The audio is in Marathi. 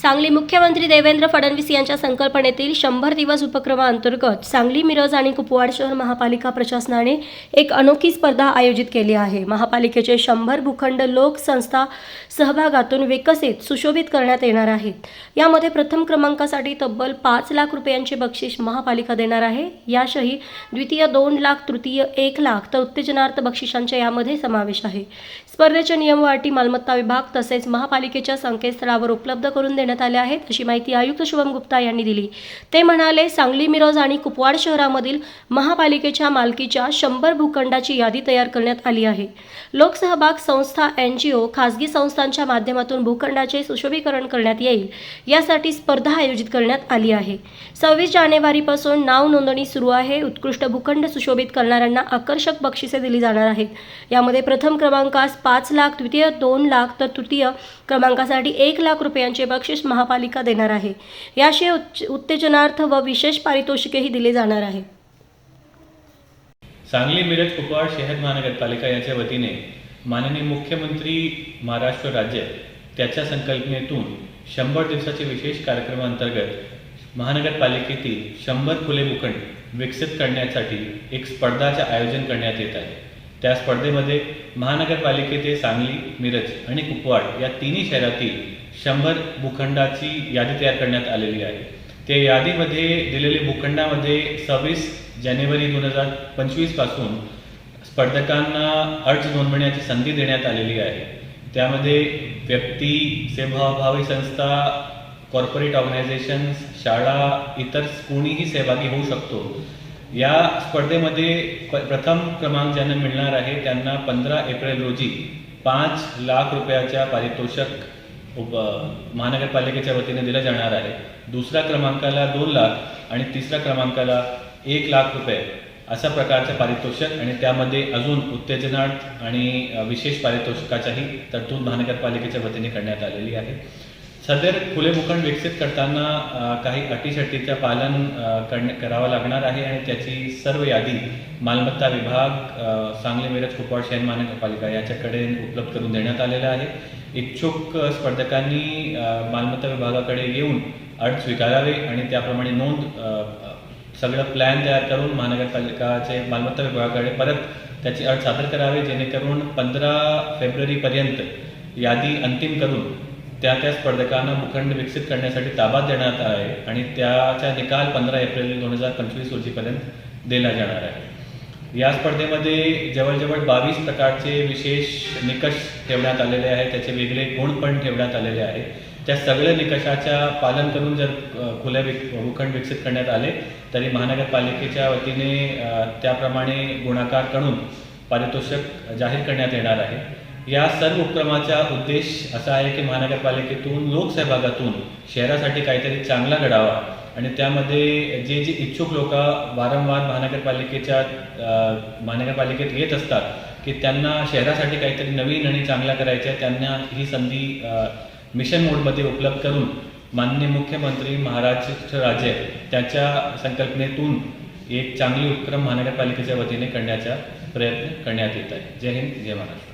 सांगली मुख्यमंत्री देवेंद्र फडणवीस यांच्या संकल्पनेतील शंभर दिवस उपक्रमाअंतर्गत सांगली मिरज आणि कुपवाड शहर महापालिका प्रशासनाने एक अनोखी स्पर्धा आयोजित केली आहे. महापालिकेचे शंभर भूखंड लोकसंस्था सहभागातून विकसित सुशोभित करण्यात येणार आहेत. यामध्ये प्रथम क्रमांकासाठी तब्बल पाच लाख रुपयांचे बक्षीस महापालिका देणार आहे. याशही द्वितीय दोन लाख तृतीय एक लाख तर उत्तेजनार्थ बक्षिसांच्या यामध्ये समावेश आहे. स्पर्धेच्या नियम व अटी मालमत्ता विभाग तसेच महापालिकेच्या संकेतस्थळावर उपलब्ध करून देण्यात आल्या आहेत अशी माहिती आयुक्त शुभम गुप्ता यांनी दिली. ते म्हणाले सांगली मिरज आणि कुपवाड शहरामधील महापालिकेच्या मालकीच्या शंभर भूखंडाची यादी तयार करण्यात आली आहे. लोकसहभाग संस्था एन जी ओ खासगी संस्थांच्या माध्यमातून भूखंडाचे सुशोभीकरण करण्यात येईल यासाठी स्पर्धा आयोजित करण्यात आली आहे. सव्वीस जानेवारीपासून नाव नोंदणी सुरू आहे. उत्कृष्ट भूखंड सुशोभित करणाऱ्यांना आकर्षक बक्षिसे दिली जाणार आहेत. यामध्ये प्रथम क्रमांकास पाच लाख द्वितीय दोन लाख तर तृतीय क्रमांकासाठी एक लाख रुपयांचे बक्षीस विशेष महापालिका देणार आहे. याशिवाय उच्च- उत्तेजनार्थ व विशेष पारितोषिकेही दिले जाणार आहे. सांगली मिरज कुपवाड शहर महानगरपालिका याच्या वतीने माननीय मुख्यमंत्री महाराष्ट्र राज्य त्याच्या संकल्पनेतून शंभर दिवसाच्या विशेष कार्यक्रमांतर्गत महानगरपालिकेतील शंभर खुले भूखंड विकसित करण्यासाठी एक स्पर्धाचे आयोजन करण्यात येत आहे. त्या स्पर्धेमध्ये महानगरपालिकेचे सांगली मिरज आणि कुपवाड या तिन्ही शहरातील शंभर भूखंडाची यादी तयार करण्यात आलेली आहे. त्या यादीमध्ये दिलेल्या भूखंडामध्ये सव्वीस जानेवारी दोन हजार पंचवीसपासून स्पर्धकांना अर्ज नोंदवण्याची संधी देण्यात आलेली आहे. त्यामध्ये व्यक्ती सेवाभावी संस्था कॉर्पोरेट ऑर्गनायझेशन्स शाळा इतर कोणीही सहभागी होऊ शकतो. या स्पर्धेमध्ये प्रथम क्रमांक ज्यांना मिळणार आहे त्यांना पंधरा एप्रिल रोजी पाच लाख रुपयाच्या पारितोषक उप महानगरपालिकेच्या वतीने दिलं जाणार आहे. दुसऱ्या क्रमांकाला दोन लाख आणि तिसऱ्या क्रमांकाला एक लाख रुपये अशा प्रकारचं पारितोषिक आणि त्यामध्ये अजून उत्तेजनार्थ आणि विशेष पारितोषिकाच्याही तरतूद महानगरपालिकेच्या वतीने करण्यात आलेली आहे. सदर खुले भूखंड विकसित करताना काही अटीशर्तीचं पालन करण्या करणे करावं लागणार आहे आणि त्याची सर्व यादी मालमत्ता विभाग सांगली मिरज कुपवाड शहर महानगरपालिका याच्याकडे उपलब्ध करून देण्यात आलेला आहे. इच्छुक स्पर्धकांनी मालमत्ता विभागाकडे येऊन अर्ज स्वीकारावे आणि त्याप्रमाणे नोंद सगळं प्लॅन तयार करून महानगरपालिकाचे मालमत्ता विभागाकडे परत त्याची अट सादर करावे जेणेकरून पंधरा फेब्रुवारीपर्यंत यादी अंतिम करून त्या त्या स्पर्धकांना भूखंड विकसित करण्यासाठी ताबा देण्यात आहे आणि त्याचा निकाल पंधरा एप्रिल दोन हजार पंचवीस रोजीपर्यंत दिला जाणार आहे. या स्पर्धेमध्ये जवळजवळ बावीस प्रकारचे विशेष निकष ठेवण्यात आलेले आहेत. त्याचे वेगळे गुण पण ठेवण्यात आलेले आहेत. त्या सगळ्या निकषाच्या पालन करून जर खुल्या विक भूखंड विकसित करण्यात आले तरी महानगरपालिकेच्या वतीने त्याप्रमाणे गुणाकार करून पारितोषिक जाहीर करण्यात येणार आहे. या सर्व उपक्रमाचा उद्देश असा आहे की महानगरपालिकेतून लोकसहभागातून शहरासाठी काहीतरी चांगला घडावा. आणि त्यामध्ये जे जे इच्छुक लोक वारंवार महानगरपालिकेच्या महानगरपालिकेत येत असतात की त्यांना शहरासाठी काहीतरी नवीन आणि चांगला करायच्या त्यांना ही संधी मिशन मोडमध्ये उपलब्ध करून माननीय मुख्यमंत्री महाराष्ट्र राज्य त्याच्या संकल्पनेतून एक चांगली उपक्रम महानगरपालिकेच्या वतीने करण्याचा प्रयत्न करण्यात येत आहे. जय हिंद जय महाराष्ट्र.